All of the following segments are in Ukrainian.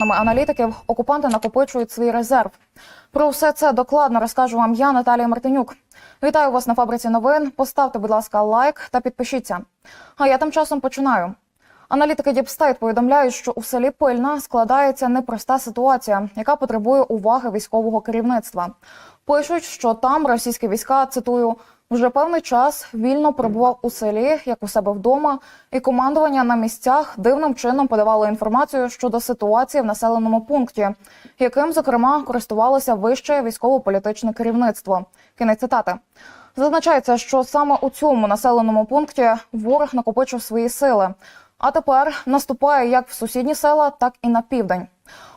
аналітиків окупанти накопичують свій резерв. Про все це докладно розкажу вам я, Наталія Мартинюк. Вітаю вас на фабриці новин. Поставте, будь ласка, лайк та підпишіться. А я тим часом починаю. Аналітики Діпстейт повідомляють, що у селі Пильна складається непроста ситуація, яка потребує уваги військового керівництва. Пишуть, що там російські війська цитую вже певний час вільно перебував у селі, як у себе вдома, і командування на місцях дивним чином подавало інформацію щодо ситуації в населеному пункті, яким зокрема користувалося вище військово-політичне керівництво. Кінець цитати. Зазначається, що саме у цьому населеному пункті ворог накопичив свої сили, а тепер наступає як в сусідні села, так і на південь.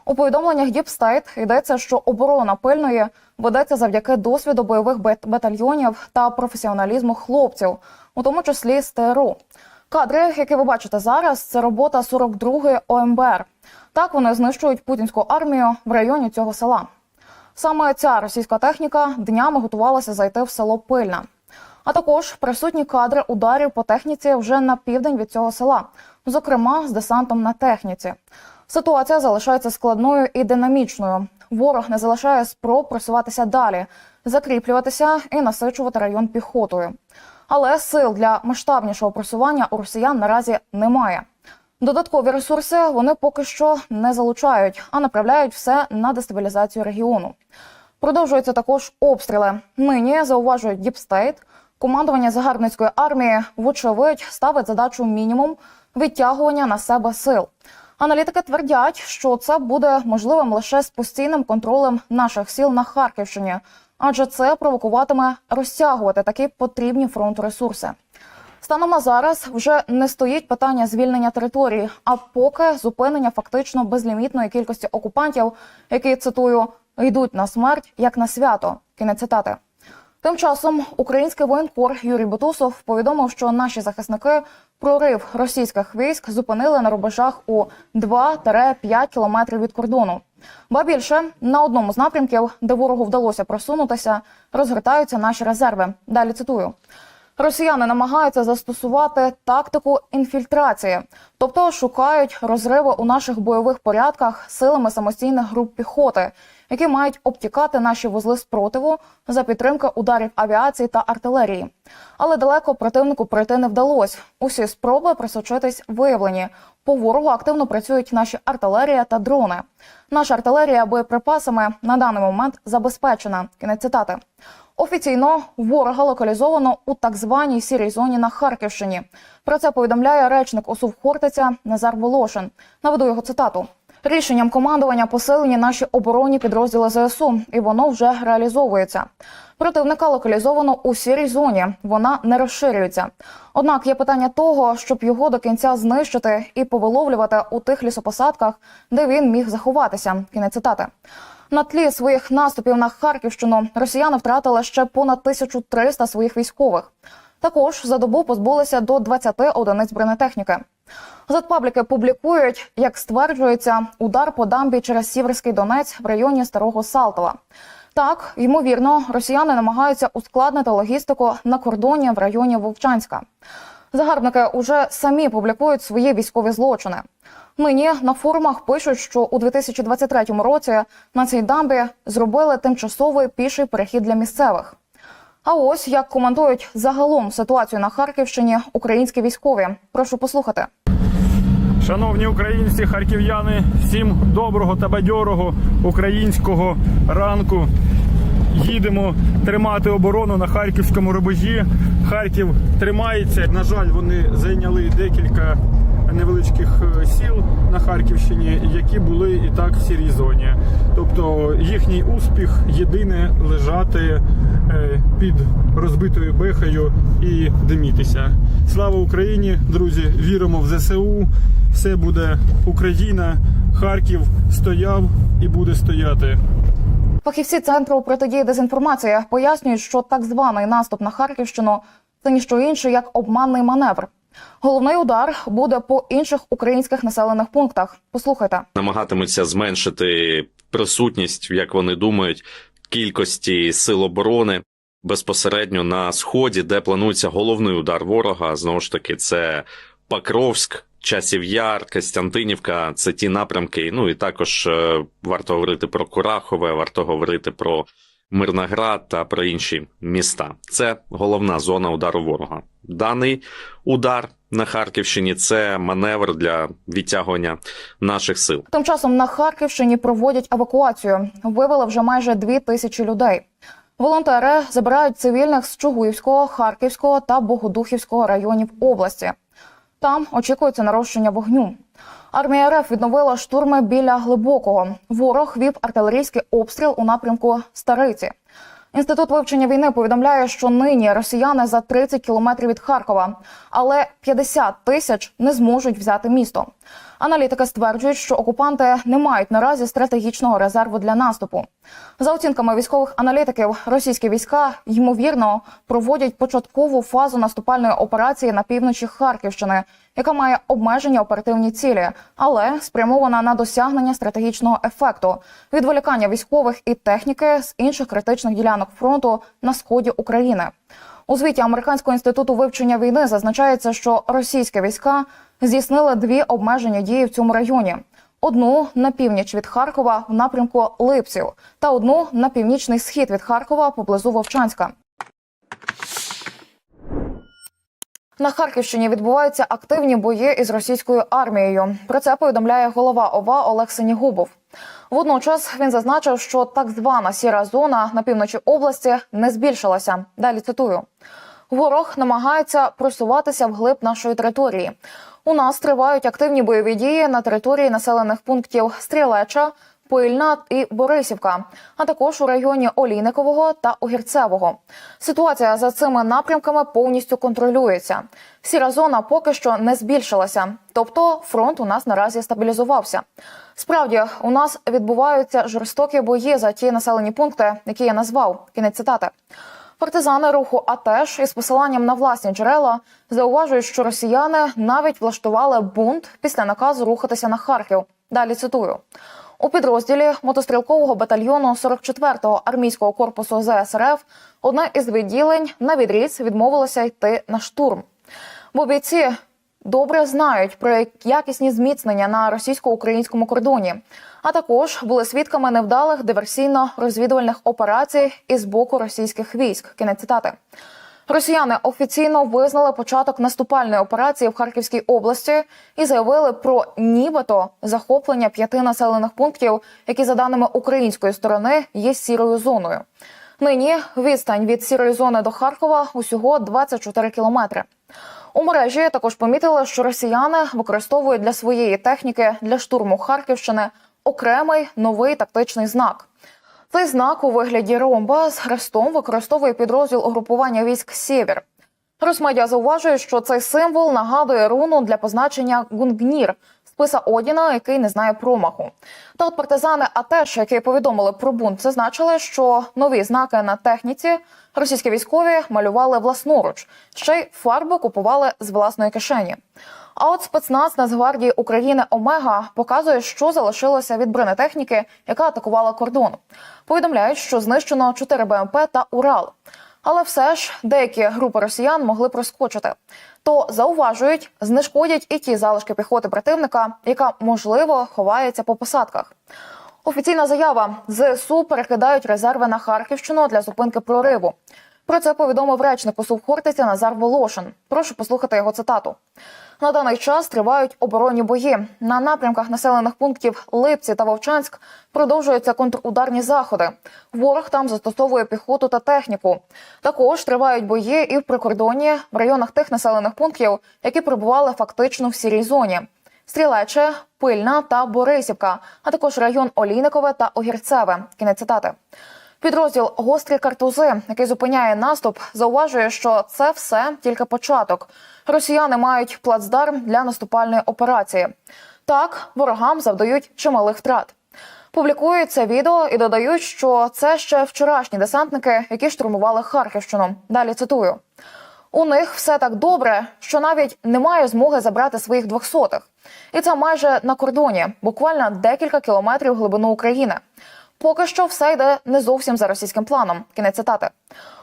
У повідомленнях Діпстейт йдеться, що оборона пильної ведеться завдяки досвіду бойових батальйонів та професіоналізму хлопців, у тому числі з ТРУ. Кадри, які ви бачите зараз, це робота 42-ї ОМБР. Так вони знищують путінську армію в районі цього села. Саме ця російська техніка днями готувалася зайти в село Пильна. А також присутні кадри ударів по техніці вже на південь від цього села, зокрема з десантом на техніці. Ситуація залишається складною і динамічною. Ворог не залишає спроб просуватися далі, закріплюватися і насичувати район піхотою. Але сил для масштабнішого просування у росіян наразі немає. Додаткові ресурси вони поки що не залучають, а направляють все на дестабілізацію регіону. Продовжуються також обстріли. Нині зауважують Діпстейт. Командування загарбницької армії, вочевидь, ставить задачу мінімум відтягування на себе сил. Аналітики твердять, що це буде можливим лише з постійним контролем наших сіл на Харківщині, адже це провокуватиме розтягувати такі потрібні фронту ресурси. Станом на зараз вже не стоїть питання звільнення території, а поки зупинення фактично безлімітної кількості окупантів, які цитую йдуть на смерть як на свято. Кінець цитати. Тим часом український воєнкор Юрій Бутусов повідомив, що наші захисники прорив російських військ зупинили на рубежах у 2-5 кілометрів від кордону. Ба більше на одному з напрямків, де ворогу вдалося просунутися, розгортаються наші резерви. Далі цитую. Росіяни намагаються застосувати тактику інфільтрації, тобто шукають розриви у наших бойових порядках силами самостійних груп піхоти, які мають обтікати наші вузли спротиву за підтримки ударів авіації та артилерії. Але далеко противнику пройти не вдалося. Усі спроби присочитись виявлені. По ворогу активно працюють наші артилерія та дрони. Наша артилерія боєприпасами на даний момент забезпечена. Кінець цитати. Офіційно ворога локалізовано у так званій сірій зоні на Харківщині. Про це повідомляє речник ОСУВ Хортиця Назар Волошин. Наведу його цитату. Рішенням командування посилені наші оборонні підрозділи ЗСУ, і воно вже реалізовується. Противника локалізовано у сірій зоні. Вона не розширюється. Однак є питання того, щоб його до кінця знищити і повиловлювати у тих лісопосадках, де він міг заховатися. Кінець цитати. На тлі своїх наступів на Харківщину росіяни втратили ще понад 1300 своїх військових. Також за добу позбулися до 20 одиниць бронетехніки. Зетпабліки публікують, як стверджується, удар по дамбі через Сіверський Донець в районі Старого Салтова. Так, ймовірно, росіяни намагаються ускладнити логістику на кордоні в районі Вовчанська. Загарбники уже самі публікують свої військові злочини. Нині на форумах пишуть, що у 2023 році на цій дамбі зробили тимчасовий піший перехід для місцевих. А ось як коментують загалом ситуацію на Харківщині українські військові. Прошу послухати. Шановні українці, харків'яни, всім доброго та бадьорого українського ранку. Їдемо тримати оборону на харківському рубежі. Харків тримається. На жаль, вони зайняли декілька невеличких е, сіл на Харківщині, які були і так в сірій зоні. Тобто їхній успіх єдине лежати під розбитою бехою і димітися. Слава Україні, друзі! Віримо в ЗСУ. Все буде Україна. Харків стояв і буде стояти. Фахівці центру протидії дезінформації пояснюють, що так званий наступ на Харківщину це ніщо інше як обманний маневр. Головний удар буде по інших українських населених пунктах. Послухайте. намагатимуться зменшити присутність, як вони думають, кількості сил оборони безпосередньо на сході, де планується головний удар ворога. Знову ж таки, це Покровськ Часів Яр, Костянтинівка це ті напрямки. Ну і також е, варто говорити про Курахове, варто говорити про Мирноград та про інші міста. Це головна зона удару ворога. Даний удар на Харківщині це маневр для відтягування наших сил. Тим часом на Харківщині проводять евакуацію. Вивели вже майже дві тисячі людей. Волонтери забирають цивільних з Чугуївського, Харківського та Богодухівського районів області. Там очікується нарощення вогню. Армія РФ відновила штурми біля глибокого. Ворог вів артилерійський обстріл у напрямку Стариці. Інститут вивчення війни повідомляє, що нині росіяни за 30 кілометрів від Харкова, але 50 тисяч не зможуть взяти місто. Аналітики стверджують, що окупанти не мають наразі стратегічного резерву для наступу. За оцінками військових аналітиків, російські війська ймовірно проводять початкову фазу наступальної операції на півночі Харківщини, яка має обмежені оперативні цілі, але спрямована на досягнення стратегічного ефекту, відволікання військових і техніки з інших критичних ділянок фронту на сході України. У звіті Американського інституту вивчення війни зазначається, що російські війська здійснили дві обмежені дії в цьому районі: одну на північ від Харкова в напрямку Липців, та одну на північний схід від Харкова поблизу Вовчанська. На Харківщині відбуваються активні бої із російською армією. Про це повідомляє голова ОВА Олег Синігубов. Водночас він зазначив, що так звана сіра зона на півночі області не збільшилася. Далі цитую: ворог намагається просуватися вглиб нашої території. У нас тривають активні бойові дії на території населених пунктів Стрілеча, Пильна і Борисівка, а також у районі Олійникового та Огірцевого. Ситуація за цими напрямками повністю контролюється. Сіра зона поки що не збільшилася, тобто фронт у нас наразі стабілізувався. Справді, у нас відбуваються жорстокі бої за ті населені пункти, які я назвав. Кінець цитати. Партизани руху АТЕШ із посиланням на власні джерела зауважують, що росіяни навіть влаштували бунт після наказу рухатися на Харків. Далі цитую. У підрозділі мотострілкового батальйону 44-го армійського корпусу ЗСРФ одне із відділень на відріз відмовилося йти на штурм. Бо бійці добре знають про якісні зміцнення на російсько-українському кордоні, а також були свідками невдалих диверсійно-розвідувальних операцій із боку російських військ. Кінець цитати. Росіяни офіційно визнали початок наступальної операції в Харківській області і заявили про нібито захоплення п'яти населених пунктів, які, за даними української сторони, є сірою зоною. Нині відстань від сірої зони до Харкова усього 24 кілометри. У мережі також помітили, що росіяни використовують для своєї техніки для штурму Харківщини окремий новий тактичний знак. Цей знак у вигляді ромба з хрестом використовує підрозділ угрупування військ Сєвєр. Росмедіа зауважує, що цей символ нагадує руну для позначення Гунгнір списа Одіна, який не знає промаху. Та от партизани АТЕШ, які повідомили про бунт, зазначили, що нові знаки на техніці російські військові малювали власноруч, ще й фарбу купували з власної кишені. А от спецназ Нацгвардії України Омега показує, що залишилося від бронетехніки, яка атакувала кордон. Повідомляють, що знищено 4 БМП та Урал. Але все ж деякі групи росіян могли проскочити. То зауважують, знешкодять і ті залишки піхоти противника, яка можливо ховається по посадках. Офіційна заява ЗСУ перекидають резерви на Харківщину для зупинки прориву. Про це повідомив речник УСУ в Хортиці Назар Волошин. Прошу послухати його цитату. На даний час тривають оборонні бої. На напрямках населених пунктів Липці та Вовчанськ продовжуються контрударні заходи. Ворог там застосовує піхоту та техніку. Також тривають бої і в прикордонні в районах тих населених пунктів, які перебували фактично в сірій зоні. Стрілече, Пильна та Борисівка, а також район Олійникове та Огірцеве. Кінець цитати. Підрозділ гострі картузи, який зупиняє наступ, зауважує, що це все тільки початок. Росіяни мають плацдарм для наступальної операції. Так ворогам завдають чималих втрат. Публікують це відео і додають, що це ще вчорашні десантники, які штурмували Харківщину. Далі цитую. У них все так добре, що навіть немає змоги забрати своїх двохсотих. І це майже на кордоні, буквально декілька кілометрів глибину України. Поки що все йде не зовсім за російським планом. Кінець цитати.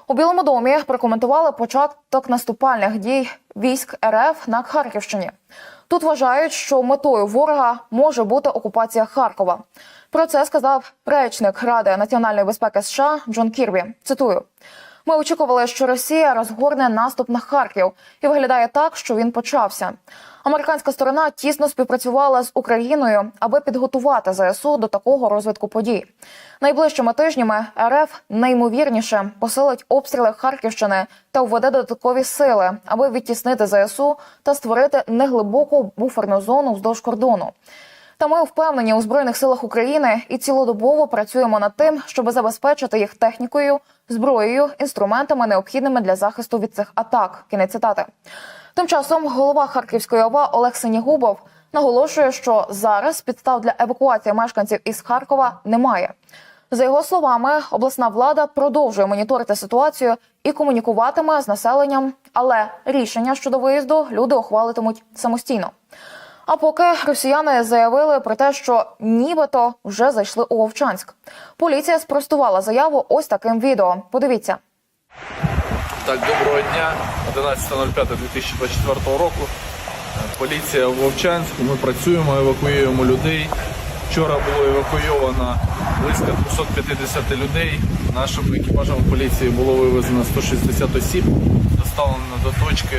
У Білому домі прокоментували початок наступальних дій військ РФ на Харківщині. Тут вважають, що метою ворога може бути окупація Харкова. Про це сказав речник Ради національної безпеки США Джон Кірбі. Цитую. Ми очікували, що Росія розгорне наступ на Харків, і виглядає так, що він почався. Американська сторона тісно співпрацювала з Україною, аби підготувати ЗСУ до такого розвитку подій. Найближчими тижнями РФ найімовірніше посилить обстріли Харківщини та введе додаткові сили, аби відтіснити ЗСУ та створити неглибоку буферну зону вздовж кордону. Та ми впевнені у збройних силах України і цілодобово працюємо над тим, щоб забезпечити їх технікою, зброєю, інструментами, необхідними для захисту від цих атак. Кінець цитати. Тим часом голова Харківської ОВА Олег Синігубов наголошує, що зараз підстав для евакуації мешканців із Харкова немає. За його словами, обласна влада продовжує моніторити ситуацію і комунікуватиме з населенням, але рішення щодо виїзду люди ухвалитимуть самостійно. А поки росіяни заявили про те, що нібито вже зайшли у Вовчанськ. Поліція спростувала заяву ось таким відео. Подивіться. Так, доброго дня. 11.05.2024 року. Поліція в Вовчанську. Ми працюємо, евакуюємо людей. Вчора було евакуйовано близько 250 людей. Нашим екіпажем поліції було вивезено 160 осіб, доставлено до точки,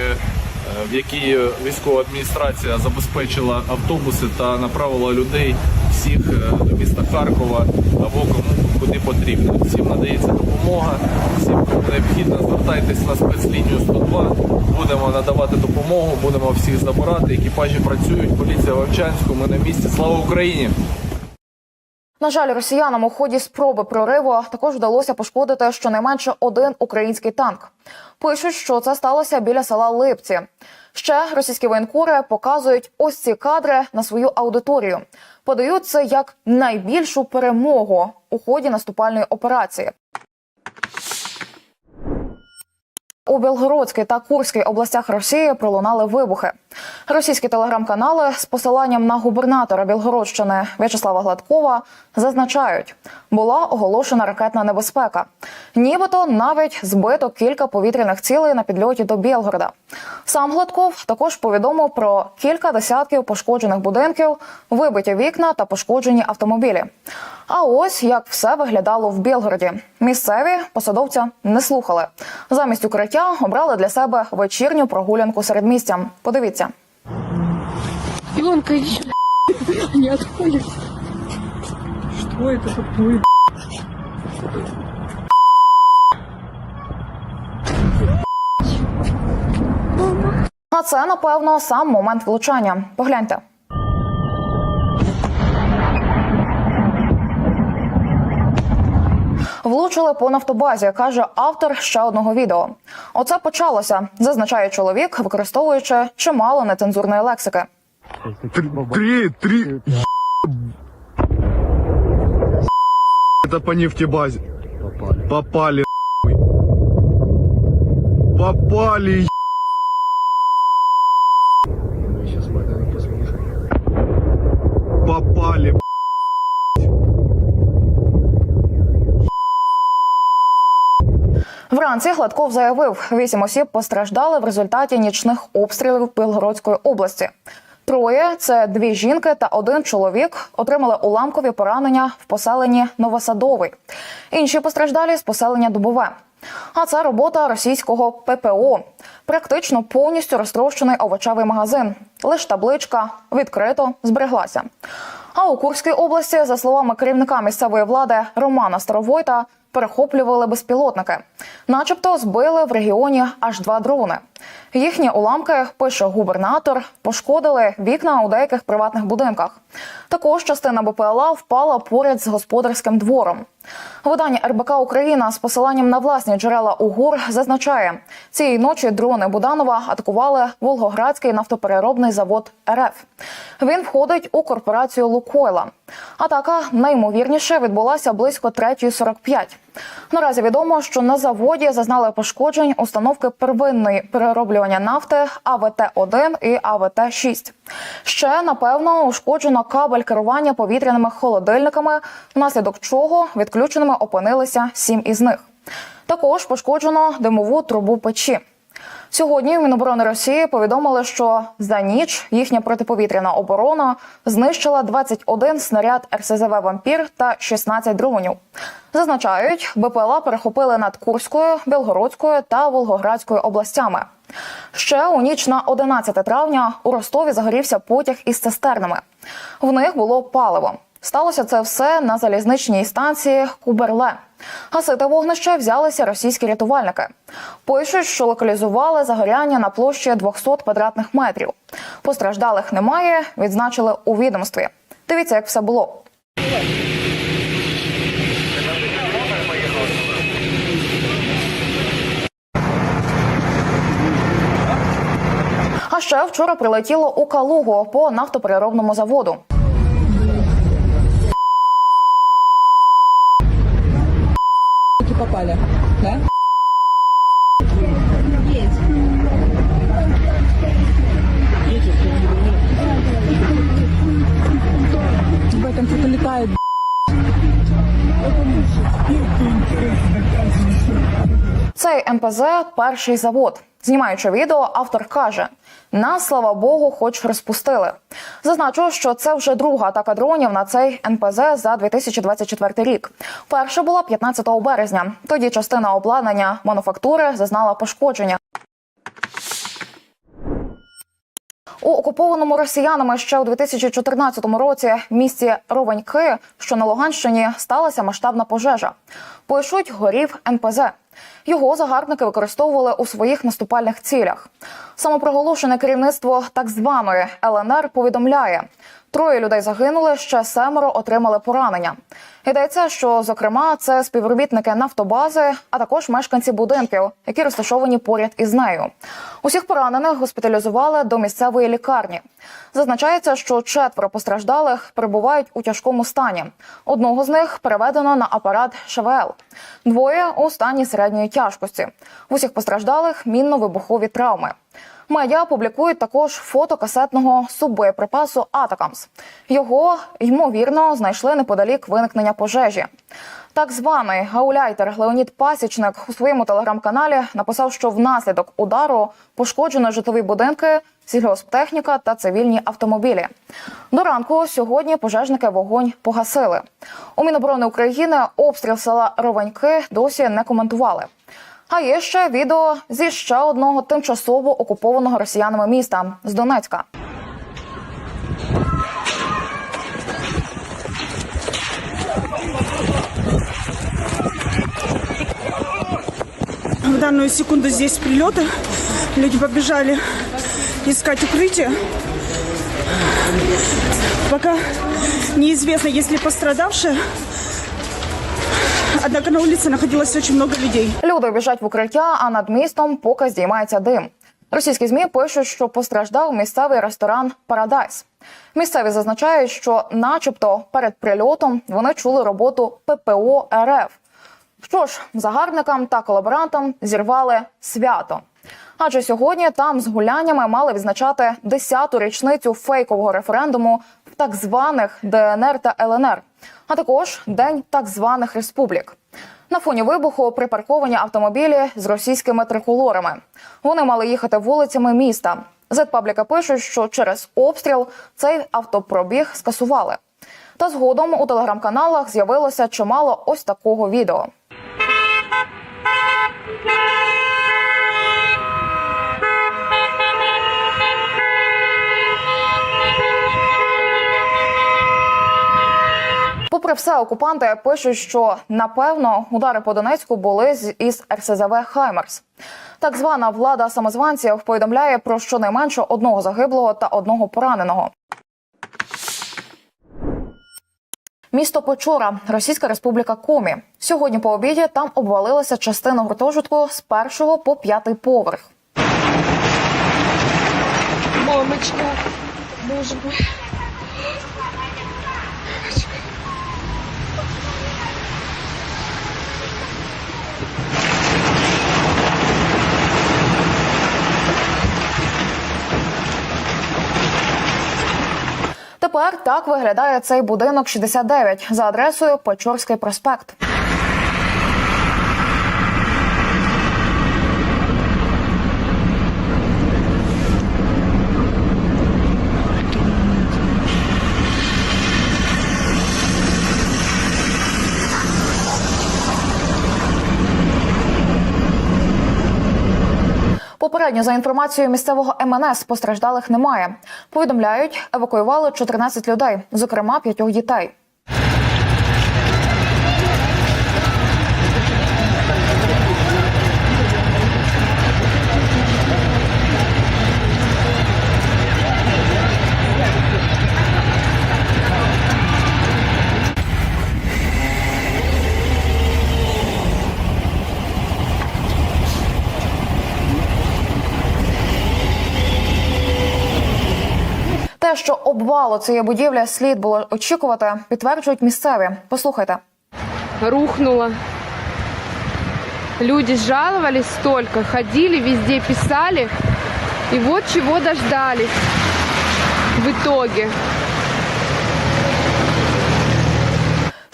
в якій військова адміністрація забезпечила автобуси та направила людей всіх е, до міста Харкова або кому куди потрібно. Всім надається допомога, всім кому необхідно, звертайтесь на спецлінію 102. Будемо надавати допомогу, будемо всіх забирати. Екіпажі працюють, поліція Вовчанську. Ми на місці. Слава Україні! На жаль, росіянам у ході спроби прориву також вдалося пошкодити щонайменше один український танк. Пишуть, що це сталося біля села Липці. Ще російські воєнкори показують ось ці кадри на свою аудиторію. Подають це як найбільшу перемогу у ході наступальної операції. У Білгородській та Курській областях Росії пролунали вибухи. Російські телеграм-канали з посиланням на губернатора Білгородщини В'ячеслава Гладкова зазначають, була оголошена ракетна небезпека. Нібито навіть збито кілька повітряних цілей на підльоті до Білгорода. Сам Гладков також повідомив про кілька десятків пошкоджених будинків, вибиті вікна та пошкоджені автомобілі. А ось як все виглядало в Білгороді. Місцеві посадовця не слухали. Замість укриття обрали для себе вечірню прогулянку серед містя. Подивіться. Илонка, иди. Не отходит. Что это такое? А це напевно сам момент влучання. Погляньте. Влучили по нафтобазі, каже автор ще одного відео. Оце почалося, зазначає чоловік, використовуючи чимало нецензурної лексики. Три, три. Это по нефтебазе. Попали. Попали. Попали. Попали. Вранці Гладков заявив, вісім осіб постраждали в результаті нічних обстрілів Білгородської області. Троє це дві жінки та один чоловік отримали уламкові поранення в поселенні Новосадовий. Інші постраждалі з поселення Дубове. А це робота російського ППО. Практично повністю розтрощений овочевий магазин. Лиш табличка відкрито збереглася. А у Курській області, за словами керівника місцевої влади Романа Старовойта, перехоплювали безпілотники, начебто збили в регіоні аж два дрони. Їхні уламки, пише губернатор, пошкодили вікна у деяких приватних будинках. Також частина БПЛА впала поряд з господарським двором. Видання РБК Україна з посиланням на власні джерела УГУР зазначає, цієї ночі дрони Буданова атакували Волгоградський нафтопереробний завод РФ. Він входить у корпорацію Лукойла. Атака найімовірніше відбулася близько 3.45. Наразі відомо, що на заводі зазнали пошкоджень установки первинної перероблювання нафти АВТ-1 і АВТ-6. Ще напевно ушкоджено кабель керування повітряними холодильниками, внаслідок чого відключеними опинилися сім із них. Також пошкоджено димову трубу печі. Сьогодні Міноборони Росії повідомили, що за ніч їхня протиповітряна оборона знищила 21 снаряд РСЗВ Вампір та 16 дронів. Зазначають, БПЛА перехопили над Курською, Білгородською та Волгоградською областями. Ще у ніч на 11 травня у Ростові загорівся потяг із цистернами. В них було паливо. Сталося це все на залізничній станції Куберле. Гасити вогнище взялися російські рятувальники. Пишуть, що локалізували загоряння на площі 200 квадратних метрів. Постраждалих немає, відзначили у відомстві. Дивіться, як все було. А ще вчора прилетіло у Калугу по нафтопереробному заводу. Попали, да? Летает. Цей МПЗ перший завод. Знімаючи відео, автор каже: нас, слава Богу, хоч розпустили. Зазначу, що це вже друга атака дронів на цей НПЗ за 2024 рік. Перша була 15 березня. Тоді частина обладнання мануфактури зазнала пошкодження. У окупованому росіянами ще у 2014 році в місті Ровеньки, що на Луганщині, сталася масштабна пожежа. Пишуть, горів НПЗ. Його загарбники використовували у своїх наступальних цілях. Самопроголошене керівництво так званої ЛНР повідомляє: троє людей загинули, ще семеро отримали поранення. Йдеться, що зокрема це співробітники нафтобази, а також мешканці будинків, які розташовані поряд із нею. Усіх поранених госпіталізували до місцевої лікарні. Зазначається, що четверо постраждалих перебувають у тяжкому стані. Одного з них переведено на апарат ШВЛ, двоє у стані середньої тяжкості. Усіх постраждалих мінно-вибухові травми. Медіа публікують також фото касетного суббоєприпасу Атакамс. Його ймовірно знайшли неподалік виникнення пожежі. Так званий гауляйтер Леонід Пасічник у своєму телеграм-каналі написав, що внаслідок удару пошкоджено житлові будинки, сільгосптехніка та цивільні автомобілі. До ранку сьогодні пожежники вогонь погасили. У Міноборони України обстріл села Ровеньки досі не коментували. А є ще відео зі ще одного тимчасово окупованого росіянами міста з Донецька. В данную секунду здесь прилеты. Люди побежали искать укрытие. Пока неизвестно, есть ли пострадавшие. Однако на улице находилось очень много людей. Люди біжать в укриття, а над містом поки здіймається дим. Російські змі пишуть, що постраждав місцевий ресторан Парадайс. Місцеві зазначають, що, начебто, перед прильотом вони чули роботу ППО РФ. Що ж, загарбникам та колаборантам зірвали свято. Адже сьогодні там з гуляннями мали відзначати 10-ту річницю фейкового референдуму в так званих ДНР та ЛНР, а також День так званих республік. На фоні вибуху припарковані автомобілі з російськими триколорами. Вони мали їхати вулицями міста. Зетпабліка пишуть, що через обстріл цей автопробіг скасували. Та згодом у телеграм-каналах з'явилося чимало ось такого відео. Попри все, окупанти пишуть, що напевно удари по Донецьку були з із РСЗВ Хаймерс. Так звана влада самозванців повідомляє про щонайменше одного загиблого та одного пораненого. Місто Печора, Російська Республіка Комі. Сьогодні по обіді там обвалилася частина гуртожитку з першого по п'ятий поверх. Мамочка, боже мой. Тепер так виглядає цей будинок 69 за адресою Печорський проспект. Попередньо за інформацією місцевого МНС постраждалих немає. Повідомляють, евакуювали 14 людей, зокрема п'ятьох дітей. Що обвалу цієї будівлі слід було очікувати, підтверджують місцеві. Послухайте. рухнуло. Люди жаловались столько, ходили, везде писали. И вот чего дождались в итоге.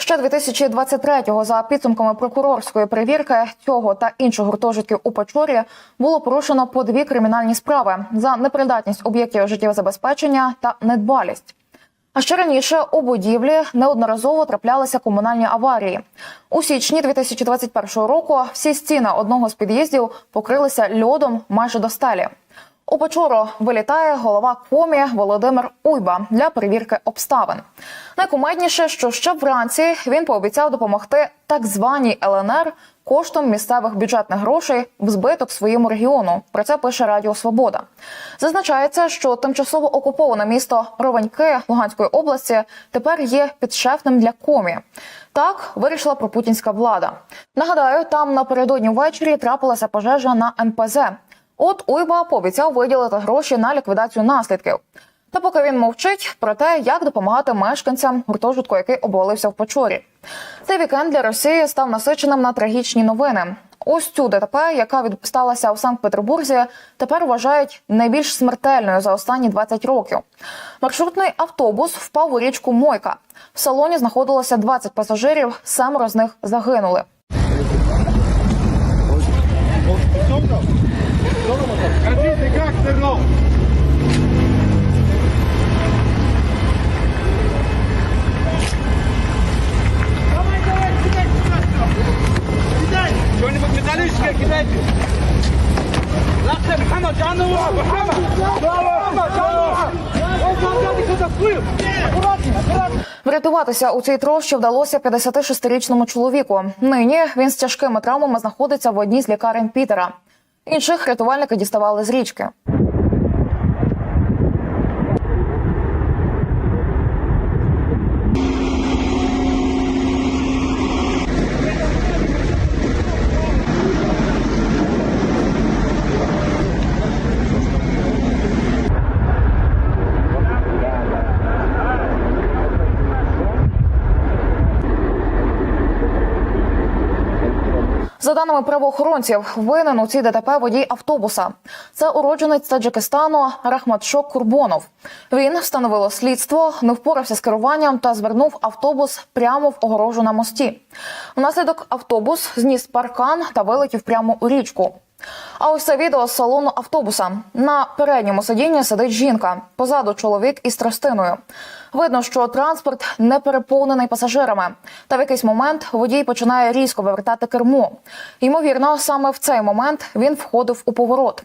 Ще 2023-го за підсумками прокурорської перевірки цього та інших гуртожитків у Печорі було порушено по дві кримінальні справи за непридатність об'єктів життєвзабезпечення та недбалість. А ще раніше у будівлі неодноразово траплялися комунальні аварії. У січні 2021 року всі стіни одного з під'їздів покрилися льодом майже до стелі. У Печору вилітає голова комі Володимир Уйба для перевірки обставин. Найкумедніше, що ще вранці він пообіцяв допомогти так званій ЛНР коштом місцевих бюджетних грошей в збиток своєму регіону. Про це пише Радіо Свобода. Зазначається, що тимчасово окуповане місто Ровеньки Луганської області тепер є підшефним для комі. Так вирішила пропутінська влада. Нагадаю, там напередодні ввечері трапилася пожежа на НПЗ. От Уйба пообіцяв виділити гроші на ліквідацію наслідків. Та поки він мовчить про те, як допомагати мешканцям гуртожитку, який обвалився в Печорі. Цей вікенд для Росії став насиченим на трагічні новини. Ось цю ДТП, яка від- сталася у Санкт-Петербурзі, тепер вважають найбільш смертельною за останні 20 років. Маршрутний автобус впав у річку Мойка. В салоні знаходилося 20 пасажирів, семеро з них загинули. Врятуватися у цій трощі вдалося 56-річному чоловіку. Нині він з тяжкими травмами знаходиться в одній з лікарень Пітера. Інших рятувальники діставали з річки. За правоохоронців, винен у цій ДТП водій автобуса. Це уродженець Таджикистану Рахматшок Курбонов. Він встановило слідство, не впорався з керуванням та звернув автобус прямо в огорожу на мості. Внаслідок автобус зніс паркан та вилетів прямо у річку. А ось це відео з салону автобуса. На передньому сидінні сидить жінка. Позаду чоловік із тростиною. Видно, що транспорт не переповнений пасажирами. Та в якийсь момент водій починає різко вивертати кермо. Ймовірно, саме в цей момент він входив у поворот.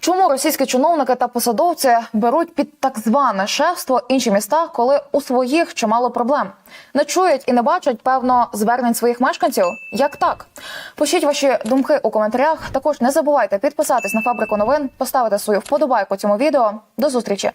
Чому російські чиновники та посадовці беруть під так зване шефство інші міста, коли у своїх чимало проблем? Не чують і не бачать певно звернень своїх мешканців? Як так? Пишіть ваші думки у коментарях. Також не забувайте підписатись на фабрику новин, поставити свою вподобайку цьому відео. До зустрічі.